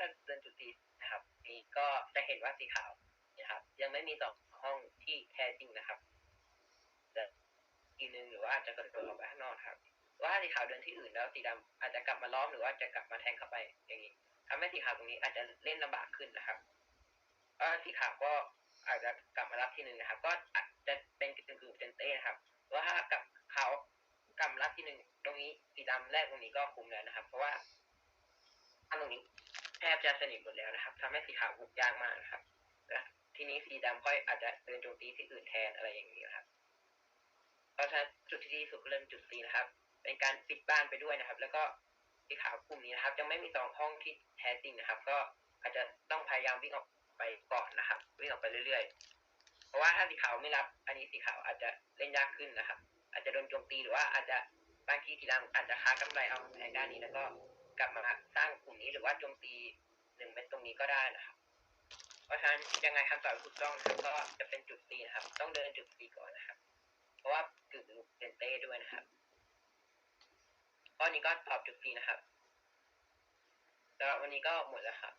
เราเดินจุด C นะครับนี่ก็จะเห็นว่าสีขาวนะครับ ยังไม่มีสองห้องที่แท้จริงนะครับแต่ทีหนึ่งหรือว่าอาจจะกระโดดออกไปข้างนอกครับ ว่าสีขาวเดินที่อื่นแล้วสีดำอาจจะกลับมาล้อมหรือว่าจะกลับมาแทงเข้าไปอย่างนี้ทำให้สีขาวตรงนี้อาจจะเล่นลำบากขึ้นนะครับก็สีขาวก็อาจจะกลับมารับที่หนึ่งนะครับ ก็อาจจะเป็นกึ่งกึ่งเซนเต้นะครับว่าถ้ากับเขากลับรับที่หนึ่งตรงนี้สีดำแรกตรงนี้ก็คุมแล้วนะครับ เพราะว่า แทบจะสนิทหมดแล้วนะครับทำให้สีขาวบุกยากมากนะครับทีนี้สีดำค่อยอาจจะเดินโจมตีที่อื่นแทนอะไรอย่างนี้นะครับ เพราะฉะนั้นจุดที่ดีสุดก็เริ่มจุด C นะครับ เป็นการปิดบ้านไปด้วยนะครับ แล้วก็สีขาวกลุ่มนี้นะครับยังไม่มีสองห้องที่แท้จริงนะครับ ก็อาจจะต้องพยายามวิ่งออกไปก่อนนะครับ วิ่งออกไปเรื่อยๆ เพราะว่าถ้าสีขาวไม่รับ อันนี้สีขาวอาจจะเล่นยากขึ้นนะครับ อาจจะโดนโจมตีหรือว่าอาจจะบางทีสีดำอาจจะค้ากำไรเอาแผงด้านนี้แล้วก็กลับมา รือว่าโจมตีหนึ่งเม็ดตรงนี้ก็ได้นะครับ เพราะฉะนั้นยังไงคำตอบถูกต้องนะครับก็จะเป็นจุด C นะครับ ต้องเดินจุด C ก่อนนะครับ เพราะว่ากึ่งเซนเต้ด้วยนะครับข้อนี้ก็ตอบจุด C นะครับสำหรับวันนี้ก็หมดแล้วครับ